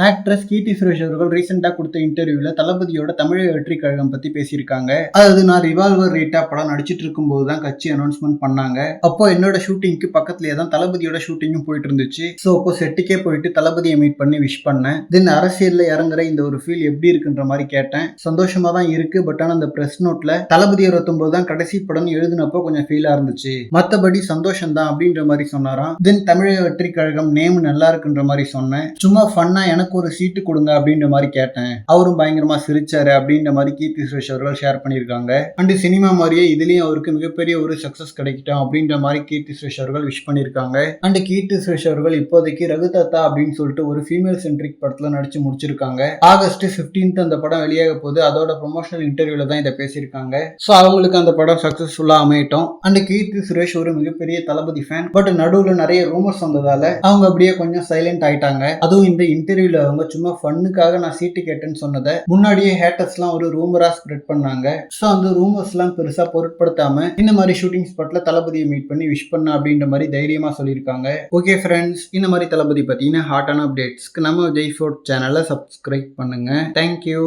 Actress Keerthy Suresh அவர்கள் ரீசெண்டாக கொடுத்த இன்டர்வியூவில் தளபதியோட தமிழக வெற்றி கழகம் பற்றி பேசியிருக்காங்க. அதாவது நான் ரிவால்வர் ரேட்டா படம் நடிச்சிட்டு இருக்கும்போது தான் கட்சி அனௌன்ஸ்மெண்ட் பண்ணாங்க. அப்போ என்னோட ஷூட்டிங்க்கு பக்கத்துலயே தான் தளபதியோட ஷூட்டிங்கும் போயிட்டு இருந்துச்சு. ஸோ அப்போ செட்டுக்கே போயிட்டு தளபதியை மீட் பண்ணி விஷ் பண்ணேன். தென் அரசியலில் இறங்குற இந்த ஒரு ஃபீல் எப்படி இருக்குன்ற மாதிரி கேட்டேன். சந்தோஷமா தான் இருக்கு பட் ஆனால் அந்த ப்ரெஸ் நோட்ல தளபதி இருபத்தொம்போது தான் கடைசி படம் எழுதினப்போ கொஞ்சம் ஃபீலாக இருந்துச்சு. மற்றபடி சந்தோஷம் தான் அப்படின்ற மாதிரி சொன்னாராம். தென் தமிழக வெற்றி கழகம் நேம் நல்லா இருக்குன்ற மாதிரி சொன்னேன். சும்மா ஃபன்னாக எனக்கு ஒரு சீட்டு கொடுங்க அப்படின்ற மாதிரி கேட்டேன். அவரும் பயங்கரமா சிரிச்சாரு அப்படின்ற மாதிரி கீர்த்தி சுரேஷ் அவர்கள் ஷேர் பண்ணியிருக்காங்க. அண்ட் சினிமா மாதிரியே இதுலயும் அவருக்கு மிகப்பெரிய ஒரு சக்சஸ் கிடைக்கட்டும் அப்படின்ற மாதிரி கீர்த்தி சுரேஷ் அவர்கள் விஷ் பண்ணியிருக்காங்க. அண்ட் கீர்த்தி சுரேஷ் அவர்கள் இப்போதைக்கு ரகுதத்தா அப்படின்னு சொல்லிட்டு ஒரு ஃபீமேல் சென்ட்ரிக் படத்துல நடிச்சு முடிச்சிருக்காங்க. ஆகஸ்ட் 15th அந்த படம் வெளியாக போகுது. அதோட ப்ரொமோஷனல் இன்டர்வியூல தான் இதை பேசியிருக்காங்க. ஸோ அவங்களுக்கு அந்த படம் சக்சஸ்ஃபுல்லா அமையட்டும். அண்ட் கீர்த்தி சுரேஷ் ஒரு மிகப்பெரிய தளபதி ஃபேன் பட் நடுவில் நிறைய ரூமர்ஸ் வந்ததால அவங்க அப்படியே கொஞ்சம் சைலண்ட் ஆயிட்டாங்க. அதுவும் இந்த இன்டர்வியூ அவங்க சும்மா ஃபன்னுக்காக நான் சீட்டு கேட்டேன்னு சொன்னதை. முன்னாடியே ஹேட்டர்ஸ்லாம் ஒரு ரூமரா ஸ்ப்ரெட் பண்ணாங்க. ஸோ அந்த ரூமர்ஸ்லாம் பெருசா பொருட்படுத்தாம இந்த மாதிரி ஷூட்டிங் ஸ்பாட்ல தளபதியை மீட் பண்ணி விஷ் பண்ண அப்படின்ற மாதிரி தைரியமா சொல்லியிருக்காங்க. ஓகே ஃப்ரெண்ட்ஸ் இந்த மாதிரி தளபதி பார்த்தீங்கன்னா ஹாட்டான அப்டேட்ஸ்க்கு நம்ம ஜெய் ஃபோர்ட் சேனலை சப்ஸ்கிரைப் பண்ணுங்க. Thank you